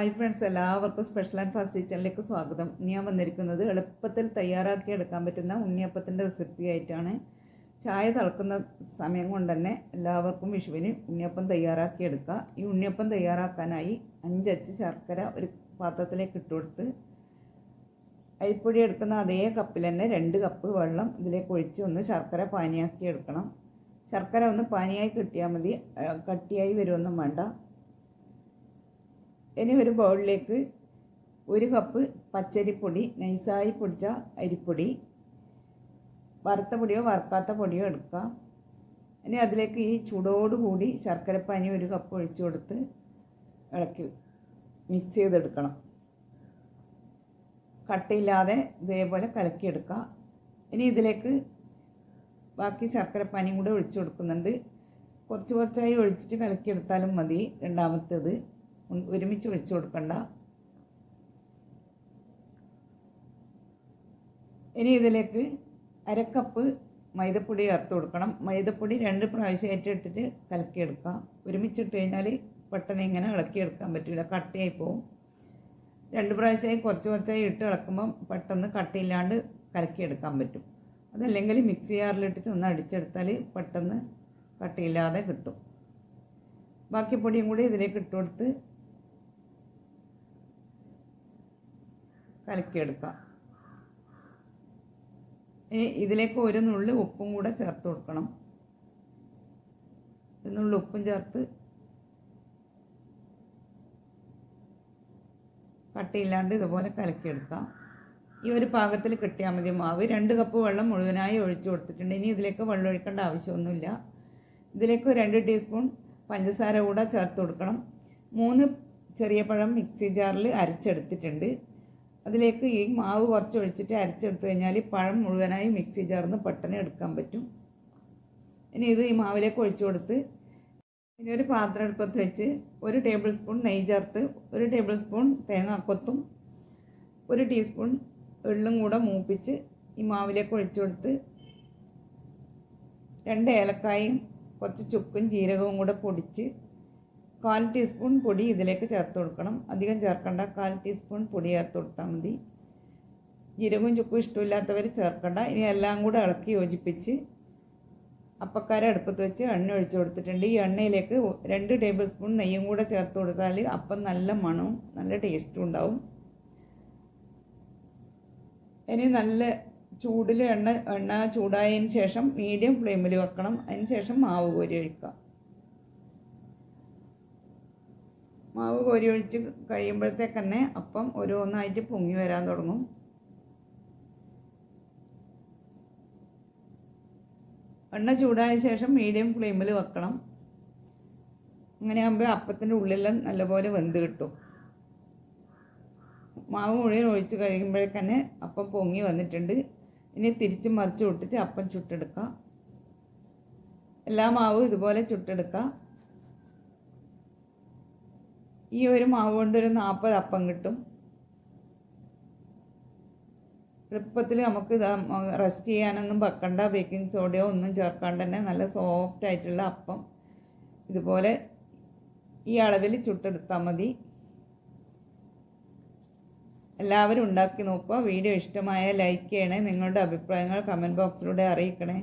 Hi friends എല്ലാവർക്കും special and fast കിച്ചണിലേക്ക് സ്വാഗതം. ഇനി ഞാൻ വന്നിരിക്കുന്നത് എളുപ്പത്തിൽ തയ്യാറാക്കി എടുക്കാൻ പറ്റുന്ന ഉണ്ണിയപ്പത്തിന്റെ റെസിപ്പി ആയിട്ടാണ്. ചായ തിളക്കുന്ന സമയം കൊണ്ട് തന്നെ എല്ലാവർക്കും വിഷുവിന് ഉണ്ണിയപ്പം തയ്യാറാക്കി എടുക്കുക ഈ ഉണ്ണിയപ്പം തയ്യാറാക്കാനായി അഞ്ചച്ച് ശർക്കര ഒരു പാത്രത്തിലേക്ക് ഇട്ടുകൊടുത്ത് അരിപ്പൊടി എടുക്കുന്ന അതേ കപ്പിൽ തന്നെ രണ്ട് കപ്പ് വെള്ളം ഇതിലേക്ക് ഒഴിച്ച് ഒന്ന് ശർക്കര പാനിയാക്കി എടുക്കണം. ശർക്കര ഒന്ന് പാനിയായി കിട്ടിയാൽ മതി. കട്ടിയായി വരുമൊന്നും വേണ്ട. ഇനി ഒരു ബൗളിലേക്ക് ഒരു കപ്പ് പച്ചരിപ്പൊടി നൈസായി പൊടിച്ച അരിപ്പൊടി വറുത്ത പൊടിയോ വറുക്കാത്ത പൊടിയോ എടുക്കുക ഇനി അതിലേക്ക് ഈ ചൂടോടുകൂടി ശർക്കരപ്പാനി ഒരു കപ്പ് ഒഴിച്ചു കൊടുത്ത് ഇളക്കി മിക്സ് ചെയ്തെടുക്കണം. കട്ടയില്ലാതെ ഇതേപോലെ കലക്കിയെടുക്കുക ഇനി ഇതിലേക്ക് ബാക്കി ശർക്കരപ്പാനിയും കൂടെ ഒഴിച്ചു കൊടുക്കുന്നുണ്ട്. കുറച്ച് കുറച്ചായി ഒഴിച്ചിട്ട് കലക്കിയെടുത്താലും മതി രണ്ടാമത്തേത്. ഒരുമിച്ച് ഒഴിച്ചു കൊടുക്കണ്ട. ഇനി ഇതിലേക്ക് അരക്കപ്പ് മൈദപ്പൊടി ചേർത്ത് കൊടുക്കണം. മൈദപ്പൊടി രണ്ട് പ്രാവശ്യം ഏറ്റെടുത്തിട്ട് കലക്കിയെടുക്കാം. ഒരുമിച്ചിട്ട് കഴിഞ്ഞാൽ പെട്ടെന്ന് ഇങ്ങനെ ഇളക്കിയെടുക്കാൻ പറ്റില്ല. കട്ടിയായി പോവും. രണ്ട് പ്രാവശ്യമായി കുറച്ച് കുറച്ചായി ഇട്ട് ഇളക്കുമ്പം പെട്ടെന്ന് കട്ടയില്ലാണ്ട് കലക്കിയെടുക്കാൻ പറ്റും. അതല്ലെങ്കിൽ മിക്സി ജാറിലിട്ടിട്ട് ഒന്ന് അടിച്ചെടുത്താൽ പെട്ടെന്ന് കട്ടിയില്ലാതെ കിട്ടും. ബാക്കി പൊടിയും കൂടി ഇതിലേക്ക് ഇട്ട് കൊടുത്ത് കലക്കിയെടുക്കാം. ഇനി ഇതിലേക്ക് ഒരു നുള്ളി ഉപ്പും കൂടെ ചേർത്ത് കൊടുക്കണം. ഒരു നുള്ളി ഉപ്പും ചേർത്ത് കട്ടിയില്ലാണ്ട് ഇതുപോലെ കലക്കിയെടുക്കാം. ഈ ഒരു പാകത്തിൽ കിട്ടിയാൽ മതി മാവ്. രണ്ട് കപ്പ് വെള്ളം മുഴുവനായി ഒഴിച്ചു കൊടുത്തിട്ടുണ്ട്. ഇനി ഇതിലേക്ക് വെള്ളം ഒഴിക്കേണ്ട ആവശ്യമൊന്നുമില്ല. ഇതിലേക്ക് രണ്ട് ടീസ്പൂൺ പഞ്ചസാര കൂടെ ചേർത്ത് കൊടുക്കണം. മൂന്ന് ചെറിയ പഴം മിക്സി ജാറിൽ അരച്ചെടുത്തിട്ടുണ്ട്. അതിലേക്ക് ഈ മാവ് കുറച്ച് ഒഴിച്ചിട്ട് അരച്ചെടുത്ത് കഴിഞ്ഞാൽ പഴം മുഴുവനായി മിക്സി ചേർന്ന് പെട്ടെന്ന് എടുക്കാൻ പറ്റും. ഇനി ഇത് ഈ മാവിലേക്ക് ഒഴിച്ചു കൊടുത്ത് ഇനി ഒരു പാത്രം എടുപ്പത്ത് വെച്ച് ഒരു ടേബിൾ സ്പൂൺ നെയ്യ് ചേർത്ത് ഒരു ടേബിൾ സ്പൂൺ തേങ്ങാക്കൊത്തും ഒരു ടീസ്പൂൺ എള്ളും കൂടെ മൂപ്പിച്ച് ഈ മാവിലേക്ക് ഒഴിച്ചു കൊടുത്ത് രണ്ട് ഏലക്കായും കുറച്ച് ചുക്കും ജീരകവും കൂടെ പൊടിച്ച് കാൽ ടീസ്പൂൺ പൊടി ഇതിലേക്ക് ചേർത്ത് കൊടുക്കണം. അധികം ചേർക്കണ്ട. കാൽ ടീസ്പൂൺ പൊടി ചേർത്ത് കൊടുത്താൽ മതി. ജീരകവും ചുക്കും ഇഷ്ടമില്ലാത്തവർ ചേർക്കണ്ട. ഇനി എല്ലാം കൂടെ ഇളക്കി യോജിപ്പിച്ച് അപ്പക്കാര അടുപ്പത്ത് വെച്ച് എണ്ണ ഒഴിച്ചു കൊടുത്തിട്ടുണ്ട്. ഈ എണ്ണയിലേക്ക് രണ്ട് ടേബിൾ സ്പൂൺ നെയ്യും കൂടെ ചേർത്ത് കൊടുത്താൽ അപ്പം നല്ല മണവും നല്ല ടേസ്റ്റും ഉണ്ടാവും. ഇനി നല്ല ചൂടിൽ എണ്ണ എണ്ണ ചൂടായതിന് ശേഷം മീഡിയം ഫ്ലെയിമിൽ വെക്കണം. അതിന് ശേഷം മാവ് കോരി ഒഴിക്കുക. മാവ് കോരി ഒഴിച്ച് കഴിയുമ്പോഴത്തേക്ക് തന്നെ അപ്പം ഓരോന്നായിട്ട് പൊങ്ങി വരാൻ തുടങ്ങും. എണ്ണ ചൂടായ ശേഷം മീഡിയം ഫ്ലെയിമിൽ വെക്കണം. അങ്ങനെ ആകുമ്പോൾ അപ്പത്തിന്റെ ഉള്ളിലെല്ലാം നല്ലപോലെ വെന്ത് കിട്ടും. മാവ് മുഴുവൻ ഒഴിച്ച് കഴിയുമ്പോഴേക്കന്നെ അപ്പം പൊങ്ങി വന്നിട്ടുണ്ട്. ഇനി തിരിച്ച് മറിച്ച് വിട്ടിട്ട് അപ്പം ചുട്ടെടുക്കാം. എല്ലാ മാവും ഇതുപോലെ ചുട്ടെടുക്കാം. ഈ ഒരു മാവ് കൊണ്ട് ഒരു നാൽപ്പത് അപ്പം കിട്ടും. എളുപ്പത്തിൽ നമുക്ക് റെസ്റ്റ് ചെയ്യാനൊന്നും വെക്കണ്ട. ബേക്കിംഗ് സോഡയോ ഒന്നും ചേർക്കാണ്ട് തന്നെ നല്ല സോഫ്റ്റ് ആയിട്ടുള്ള അപ്പം. ഇതുപോലെ ഈ അളവിൽ ചുട്ടെടുത്താൽ മതി. എല്ലാവരും ഉണ്ടാക്കി നോക്കുക. വീഡിയോ ഇഷ്ടമായ ലൈക്ക് ചെയ്യണേ. നിങ്ങളുടെ അഭിപ്രായങ്ങൾ കമന്റ് ബോക്സിലൂടെ അറിയിക്കണേ.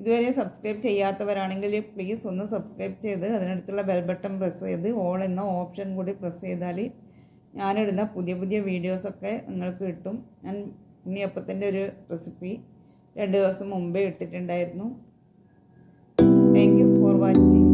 ഇതുവരെ സബ്സ്ക്രൈബ് ചെയ്യാത്തവരാണെങ്കിൽ പ്ലീസ് ഒന്ന് സബ്സ്ക്രൈബ് ചെയ്ത് അതിനടുത്തുള്ള ബെൽ ബട്ടൺ പ്രസ് ചെയ്ത് ഓൾ എന്ന ഓപ്ഷൻ കൂടി പ്രസ് ചെയ്താൽ ഞാനിടുന്ന പുതിയ പുതിയ വീഡിയോസൊക്കെ നിങ്ങൾക്ക് കിട്ടും. ഞാൻ ഉണ്ണിയപ്പത്തിന്റെ ഒരു റെസിപ്പി രണ്ട് ദിവസം മുമ്പേ ഇട്ടിട്ടുണ്ടായിരുന്നു. Thank you for watching